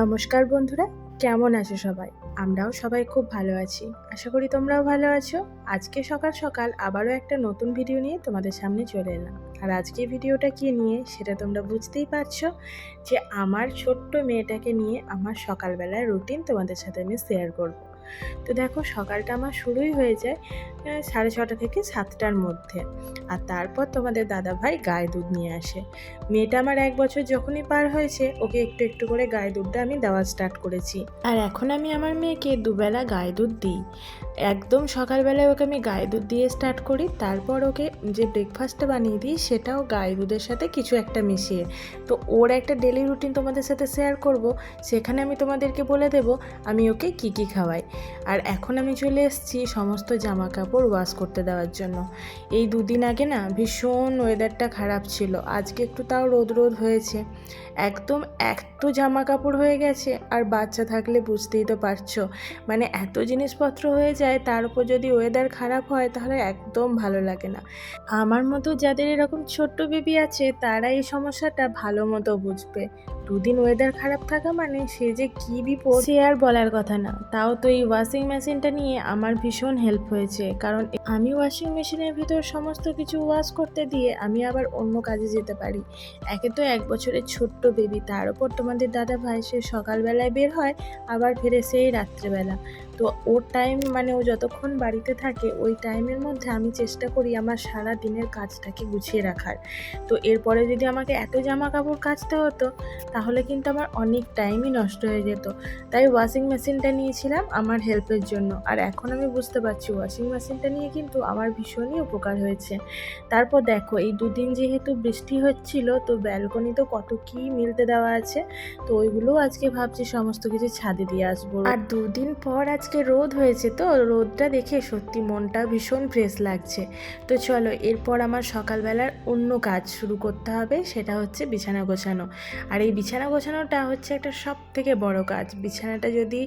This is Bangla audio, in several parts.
নমস্কার বন্ধুরা, কেমন আছো সবাই? আমরাও সবাই খুব ভালো আছি। আশা করি তোমরাও ভালো আছো। আজকে সকাল সকাল আবারও একটা নতুন ভিডিও নিয়ে তোমাদের সামনে চলে এলাম। আর আজকে ভিডিওটা কি নিয়ে, সেটা তোমরা বুঝতেই পারছ যে আমার ছোট্ট মেয়েটাকে নিয়ে আমার সকালবেলার রুটিন তোমাদের সাথে আমি শেয়ার করব। তো দেখো সকালটা আমার শুরুই হয়ে যায় সাড়ে ছটা থেকে সাতটার মধ্যে। আর তারপর তোমাদের দাদা ভাই গায়ে দুধ নিয়ে আসে। মেয়েটা আমার এক বছর যখনই পার হয়েছে, ওকে একটু একটু করে গায়ে দুধটা আমি দেওয়া স্টার্ট করেছি। আর এখন আমি আমার মেয়েকে দুবেলা গায়ে দুধ দিই। একদম সকালবেলায় ওকে আমি গায়ে দুধ দিয়ে স্টার্ট করি, তারপর ওকে যে ব্রেকফাস্টটা বানিয়ে দিই সেটাও গায়ে দুধের সাথে কিছু একটা মিশিয়ে। তো ওর একটা ডেলি রুটিন তোমাদের সাথে শেয়ার করব, সেখানে আমি তোমাদেরকে বলে দেব আমি ওকে কী কী খাওয়াই। আর এখন আমি চলে এসেছি সমস্ত জামা কাপড় ওয়াশ করতে দেওয়ার জন্য। এই দুদিন আগে না ভীষণ ওয়েদারটা খারাপ ছিল, আজকে একটু তাও রোদ রোদ হয়েছে। একদম এত জামা কাপড় হয়ে গেছে, আর বাচ্চা থাকলে বুঝতেই তো পারছ। মানে এত জিনিসপত্র হয়ে যায় তার উপর যদি ওয়েদার খারাপ হয়, তাহলে একদম ভালো লাগে না। আমার মতো যাদের এরকম ছোট্ট বেবি আছে, তারা এই সমস্যাটা ভালো মতো বুঝবে। দুদিন ওয়েদার খারাপ থাকা মানে সে যে কী বিপদ? সে আর বলার কথা না। তাও তো এই ওয়াশিং মেশিনটা নিয়ে আমার ভীষণ হেল্প হয়েছে। কারণ আমি ওয়াশিং মেশিনের ভিতর সমস্ত কিছু ওয়াশ করতে দিয়ে আমি আবার অন্য কাজে যেতে পারি। একে তো এক বছরের ছোট্ট বেবি তার উপর তোমাদের দাদা ভাই সে সকালবেলায় বের হয়, আবার ফিরে সেই রাত্রেবেলা। তো ওর টাইম মানে ও যতক্ষণ বাড়িতে থাকে, ওই টাইমের মধ্যে আমি চেষ্টা করি আমার সারা দিনের কাজটাকে গুছিয়ে রাখার। তো এরপরে যদি আমাকে এত জামা কাপড় কাচতে হতো, তাহলে কিন্তু আমার অনেক টাইমই নষ্ট হয়ে যেত। তাই ওয়াশিং মেশিনটা নিয়েছিলাম আমার হেল্পের জন্য। আর এখন আমি বুঝতে পারছি ওয়াশিং মেশিনটা নিয়ে কিন্তু আমার ভীষণই উপকার হয়েছে। তারপর দেখো, এই দুদিন যেহেতু বৃষ্টি হচ্ছিল, তো ব্যালকনি তো কত কি মিলতে দেওয়া আছে, তো ওইগুলোও আজকে ভাবছি সমস্ত কিছু ছাদে দিয়ে আসব। আর দুদিন পর আজকে রোদ হয়েছে তো রোদটা দেখে সত্যি মনটা ভীষণ ফ্রেশ লাগছে। তো চলো, এরপর আমার সকালবেলার অন্য কাজ শুরু করতে হবে, সেটা হচ্ছে বিছানা গোছানো। আর এই বিছানা গোছানোটা হচ্ছে একটা সব থেকে বড় কাজ। বিছানাটা যদি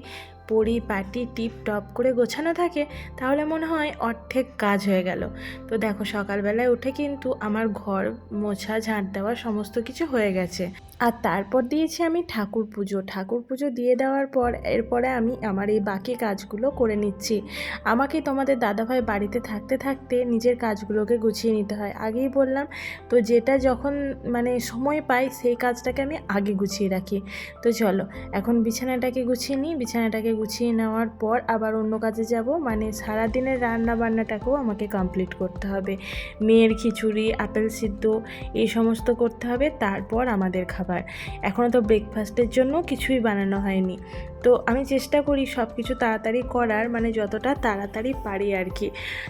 পরিপাটি টিপ টপ করে গোছানো থাকে, তাহলে মনে হয় অর্ধেক কাজ হয়ে গেল। তো দেখো, সকালবেলায় উঠে কিন্তু আমার ঘর মোছা, ঝাঁট দেওয়া সমস্ত কিছু হয়ে গেছে। আর তারপর দিয়েছি আমি ঠাকুর পুজো। ঠাকুর পুজো দিয়ে দেওয়ার পর, এরপরে আমি আমার এই বাকি কাজগুলো করে নিচ্ছি। আমাকে তোমাদের দাদাভাই বাড়িতে থাকতে থাকতে নিজের কাজগুলোকে গুছিয়ে নিতে হয়। আগেই বললাম, তো যেটা যখন মানে সময় পাই, সেই কাজটাকে আমি আগে গুছিয়ে রাখি। তো চলো, এখন বিছানাটাকে গুছিয়ে নিই। বিছানাটাকে গুছিয়ে নেওয়ার পর আবার অন্য কাজে যাব। মানে সারাদিনের রান্না বান্নাটাকেও আমাকে কমপ্লিট করতে হবে। মেয়ের খিচুড়ি, আপেল সিদ্ধ, এই সমস্ত করতে হবে। তারপর আমাদের খাবার। এখনও তো ব্রেকফাস্টের জন্য কিছুই বানানো হয়নি। তো আমি চেষ্টা করি সব কিছু তাড়াতাড়ি করার মানে যতটা তাড়াতাড়ি পারি আর কি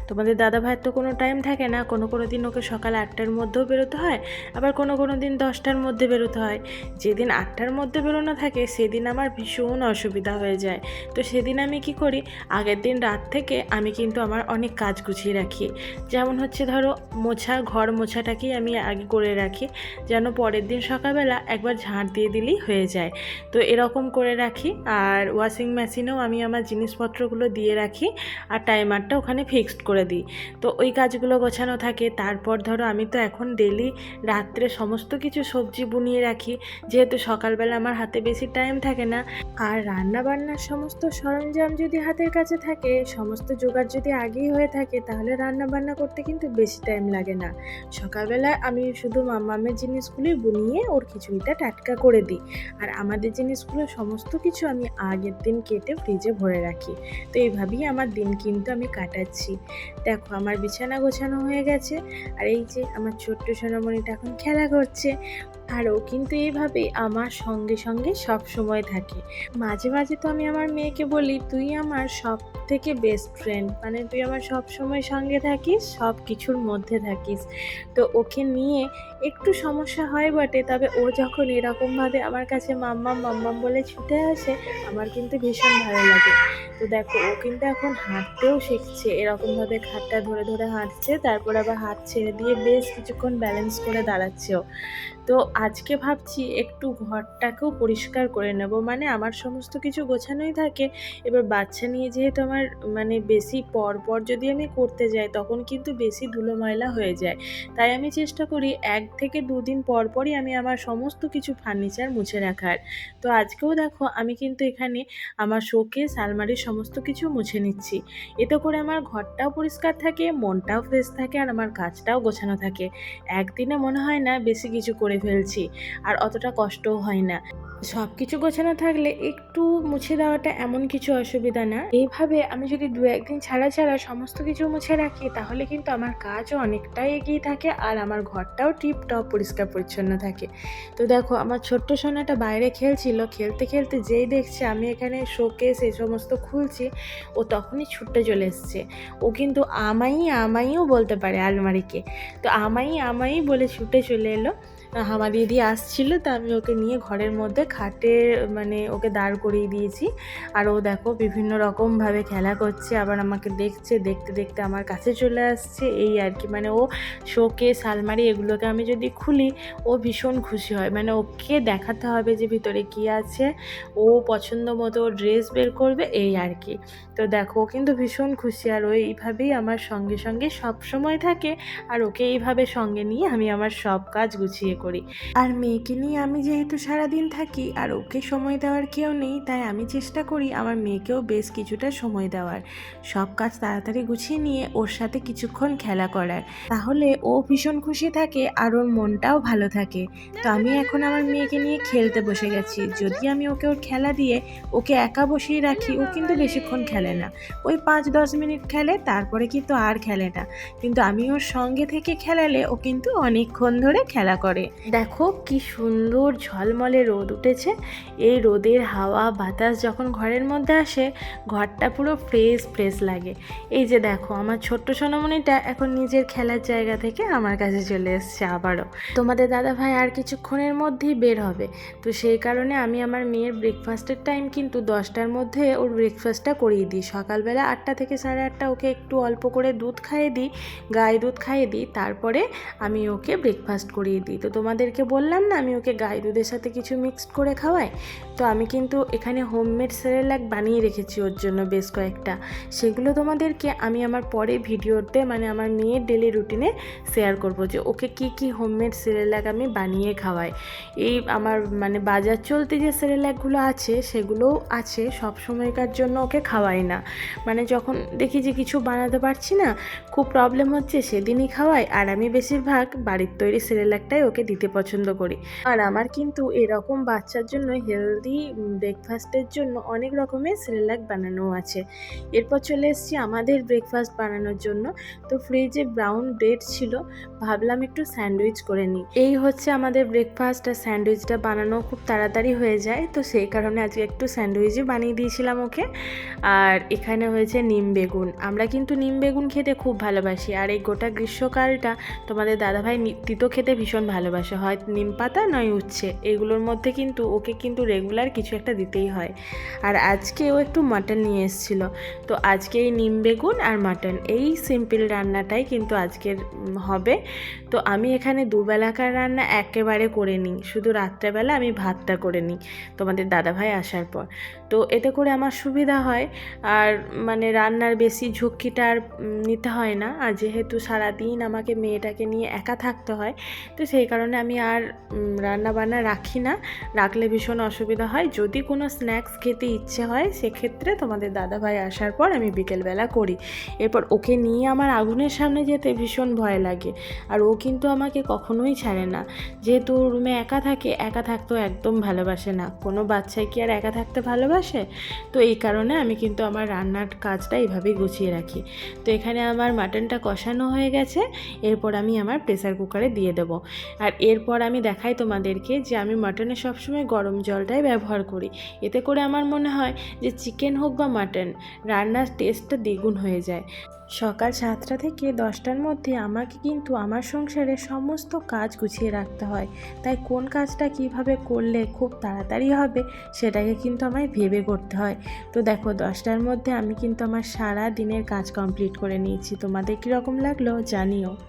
তোমাদের দাদা ভাইয়ের তো কোনো টাইম থাকে না। কোনো কোনো দিন ওকে সকাল আটটার মধ্যেও বেরোতে হয়, আবার কোনো কোনো দিন দশটার মধ্যে বেরোতে হয়। যেদিন আটটার মধ্যে বেরোনো থাকে, সেদিন আমার ভীষণ অসুবিধা হয়ে যায়। তো সেদিন আমি কি করি? আগের দিন রাত থেকে আমি কিন্তু আমার অনেক কাজ গুছিয়ে রাখি। যেমন হচ্ছে ধরো মোছা, ঘর মোছাটাকেই আমি আগে করে রাখি। যেন পরের দিন সকালবেলা একবার ঝাঁট দিয়ে দিলেই হয়ে যায়। তো এরকম করে রাখি আর ওয়াশিং মেশিনেও আমি আমার জিনিসপত্রগুলো দিয়ে রাখি আর টাইমারটা ওখানে ফিক্সড করে দিই। তো ওই কাজগুলো গোছানো থাকে। তারপর ধরো আমি তো এখন ডেলি রাত্রে সমস্ত কিছু সবজি বুনিয়ে রাখি। যেহেতু সকালবেলা আমার হাতে বেশি টাইম থাকে না। আর রান্না বান্নার সমস্ত সরঞ্জাম যদি হাতের কাছে থাকে, সমস্ত জোগাড় যদি আগেই হয়ে থাকে, তাহলে রান্না বান্না করতে কিন্তু বেশি টাইম লাগে না। সকালবেলা আমি শুধু মামামের জিনিসগুলোই বুনিয়ে ওর খিচুড়িটা টাটকা করে দিই। আর আমাদের জিনিসগুলো সমস্ত কিছু আমি আগের দিন কেটে ফ্রিজে ভরে রাখি। তো এইভাবেই আমার দিন কিন্তু আমি কাটাচ্ছি। দেখো, আমার বিছানা গোছানো হয়ে গেছে। আর এই যে আমার ছোট্ট সোনামণিটা এখন খেলা করছে। আর ও কিন্তু এইভাবে আমার সঙ্গে সঙ্গে সব সময় থাকে। মাঝে মাঝে তো আমি আমার মেয়েকে বলি, তুই আমার সব থেকে বেস্ট ফ্রেন্ড মানে তুই আমার সব সময় সঙ্গে থাকিস, সব কিছুর মধ্যে থাকিস। তো ওকে নিয়ে একটু সমস্যা হয় বটে, তবে ও যখন এরকমভাবে আমার কাছে মাম্মাম মাম্মাম বলে ছুটে আসে, আমার কিন্তু ভীষণ ভালো লাগে। তো দেখো, ও কিন্তু এখন হাঁটতেও শিখছে, এরকমভাবে খাটটা ধরে ধরে হাঁটছে, তারপর আবার হাত ছেড়ে দিয়ে বেশ কিছুক্ষণ ব্যালেন্স করে দাঁড়াচ্ছেও তো আজকে ভাবছি একটু ঘরটাকেও পরিষ্কার করে নেব। মানে আমার সমস্ত কিছু গোছানোই থাকে। এবার বাচ্চা নিয়ে যেহেতু আমার মানে বেশি পর পর যদি আমি করতে যাই, তখন কিন্তু বেশি ধুলো ময়লা হয়ে যায়। তাই আমি চেষ্টা করি এক থেকে দুদিন পর পরই আমি আমার সমস্ত কিছু ফার্নিচার মুছে রাখার। তো আজকেও দেখো আমি কিন্তু এখানে আমার শোকেস আলমারির সমস্ত কিছু মুছে নিচ্ছি। এতে করে আমার ঘরটাও পরিষ্কার থাকে, মনটাও ফ্রেশ থাকে, আর আমার কাজটাও গোছানো থাকে। একদিনে মনে হয় না বেশি কিছু করে ফেলছি। আর অতটা কষ্টও হয় না। সব কিছু গোছানো থাকলে একটু মুছে দেওয়াটা এমন কিছু অসুবিধা না। এইভাবে আমি যদি দু একদিন ছাড়া ছাড়া সমস্ত কিছু মুছে রাখি, তাহলে কিন্তু আমার কাজও অনেকটাই এগিয়ে থাকে আর আমার ঘরটাও টিপ টপ পরিষ্কার পরিচ্ছন্ন থাকে। তো দেখো, আমার ছোট্ট সোনাটা বাইরে খেলছিল। খেলতে খেলতে যেই দেখছে আমি এখানে শোকেস এই সমস্ত খুলছি, ও তখনই ছুটে চলে এসছে। ও কিন্তু আমাই আমাইও বলতে পারে আলমারিকে। তো আমাই আমাই বলে ছুটে চলে এলো। হামা দিদি আসছিল তা আমি ওকে নিয়ে ঘরের মধ্যে খাটে মানে ওকে দাঁড় করিয়ে দিয়েছি। আর ও দেখো বিভিন্ন রকমভাবে খেলা করছে, আবার আমাকে দেখছে, দেখতে দেখতে আমার কাছে চলে আসছে। এই আর কি মানে ও শোকে সালমারি এগুলোকে আমি যদি খুলি, ও ভীষণ খুশি হয়। মানে ওকে দেখাতে হবে যে ভিতরে কি আছে, ও পছন্দ মতো ড্রেস বের করবে, এই আর কি। তো দেখো ও কিন্তু ভীষণ খুশি, আর ও এইভাবেই আমার সঙ্গে সঙ্গে সব সময় থাকে। আর ওকে এইভাবে সঙ্গে নিয়ে আমি আমার সব কাজ গুছিয়ে করি। আর মেয়েকে নিয়ে আমি যেহেতু সারাদিন থাকি আর ওকে সময় দেওয়ার কেউ নেই, তাই আমি চেষ্টা করি আমার মেয়েকেও বেশ কিছুটা সময় দেওয়ার। সব কাজ তাড়াতাড়ি গুছিয়ে নিয়ে ওর সাথে কিছুক্ষণ খেলা করার। তাহলে ও ভীষণ খুশি থাকে আর ওর মনটাও ভালো থাকে। তো আমি এখন আমার মেয়েকে নিয়ে খেলতে বসে গেছি। যদি আমি ওকে ওর খেলা দিয়ে ওকে একা বসিয়ে রাখি, ও কিন্তু বেশিক্ষণ খেলে না। ওই পাঁচ দশ মিনিট খেলে, তারপরে কিন্তু আর খেলে না। কিন্তু আমি ওর সঙ্গে থেকে খেলালে ও কিন্তু অনেকক্ষণ ধরে খেলা করে। দেখো কি সুন্দর ঝলমলে রোদ উঠেছে। এই রোদের হাওয়া, বাতাস যখন ঘরের মধ্যে আসে, ঘরটা পুরো ফ্রেশ ফ্রেশ লাগে। এই যে দেখো, আমার ছোট্ট সোনামণিটা এখন নিজের খেলার জায়গা থেকে আমার কাছে চলে এসছে আবারও। তোমাদের দাদা ভাই আর কিছুক্ষণের মধ্যেই বের হবে। তো সেই কারণে আমি আমার মেয়ের ব্রেকফাস্টের টাইম কিন্তু দশটার মধ্যে ওর ব্রেকফাস্টটা করিয়ে দিই। সকালবেলা আটটা থেকে সাড়ে আটটা ওকে একটু অল্প করে দুধ খাইয়ে দিই, গায়ে দুধ খাইয়ে দিই, তারপরে আমি ওকে ব্রেকফাস্ট করিয়ে দিই। তো তোমাদেরকে বললাম না, আমি ওকে গায়ে দুধের সাথে কিছু মিক্সড করে খাওয়াই? তো আমি কিন্তু এখানে হোমমেড সেরেলাক বানিয়ে রেখেছি ওর জন্য বেশ কয়েকটা। সেগুলো তোমাদেরকে আমি আমার পরে ভিডিওতে মানে আমার মেয়ের ডেলি রুটিনে শেয়ার করব যে ওকে কি কি হোমমেড সেরেলাক আমি বানিয়ে খাওয়াই। এই আমার মানে বাজার চলতে যে সেরেলাকগুলো আছে, সেগুলোও আছে, সব সময়কার জন্য ওকে খাওয়াই না। মানে যখন দেখি যে কিছু বানাতে পারছি না, খুব প্রবলেম হচ্ছে সেদিনই খাওয়াই। আর আমি বেশিরভাগ বাড়ির তৈরি সেরেলাকটাই ওকে দিতে পছন্দ করি। আর আমার কিন্তু এরকম বাচ্চার জন্য হেলদি ব্রেকফাস্টের জন্য অনেক রকমের সেরেলাক বানানো আছে। এরপর চলে এসেছি আমাদের ব্রেকফাস্ট বানানোর জন্য। তো ফ্রিজে ব্রাউন ব্রেড ছিল, ভাবলাম একটু স্যান্ডউইচ করে নিই। এই হচ্ছে আমাদের ব্রেকফাস্ট আর স্যান্ডউইচটা বানানো খুব তাড়াতাড়ি হয়ে যায়। তো সেই কারণে আজকে একটু স্যান্ডউইচই বানিয়ে দিয়েছিলাম ওকে। আর এখানে হয়েছে নিম বেগুন। আমরা কিন্তু নিম বেগুন খেতে খুব ভালোবাসি। আর এই গোটা গ্রীষ্মকালটা তোমাদের দাদাভাই তিতো খেতে ভীষণ ভালোবাসে। হয় নিম পাতা নয় উচ্ছে। এগুলোর মধ্যে কিন্তু ওকে কিন্তু রেগুলার কিছু একটা দিতেই হয়। আর আজকে ও একটু মাটন নিয়ে এসেছিল। তো আজকে এই নিম বেগুন আর মাটন এই সিম্পল রান্নাটাই কিন্তু আজকের হবে। তো আমি এখানে দুবেলাকার রান্না একেবারে করে নিই। শুধু রাত্রেবেলা আমি ভাতটা করে নিই তোমাদের দাদাভাই আসার পর। তো এতে করে আমার সুবিধা হয়। আর মানে রান্নার বেশি ঝুঁকিটা আর নিতে হয় না। আর যেহেতু সারাদিন আমাকে মেয়েটাকে নিয়ে একা থাকতে হয়, তো সেই কারণে আমি আর রান্না বান্না রাখি না। রাখলে ভীষণ অসুবিধা হয়। যদি কোনো স্ন্যাক্স খেতে ইচ্ছে হয়, সেক্ষেত্রে তোমাদের দাদাভাই আসার পর আমি বিকেলবেলা করি। এরপর ওকে নিয়ে আমার আগুনের সামনে যেতে ভীষণ ভয় লাগে। আর ও কিন্তু আমাকে কখনোই ছাড়ে না। যেহেতু রুমে একা থাকে, একা থাকতেও একদম ভালোবাসে না। কোনো বাচ্চাই কি আর একা থাকতে ভালোবাসে? তো এই কারণে আমি কিন্তু আমার রান্নার কাজটা এইভাবেই গুছিয়ে রাখি। তো এখানে আমার মাটনটা কষানো হয়ে গেছে। এরপর আমি আমার প্রেসার কুকারে দিয়ে দেবো। আর এরপর আমি দেখাই তোমাদেরকে যে আমি মাটনে সবসময় গরম জলটাই ব্যবহার করি। এতে করে আমার মনে হয় যে চিকেন হোক বা মাটন, রান্নার টেস্টটা দ্বিগুণ হয়ে যায়। সকাল সাতটা থেকে দশটার মধ্যে আমাকে কিন্তু আমার সংসারে সমস্ত কাজ গুছিয়ে রাখতে হয়। তাই কোন কাজটা কীভাবে করলে খুব তাড়াতাড়ি হবে সেটাকে কিন্তু আমায় ভেবে করতে হয়। তো দেখো, দশটার মধ্যে আমি কিন্তু আমার সারা দিনের কাজ কমপ্লিট করে নিয়েছি। তোমাদের কীরকম লাগল জানিও।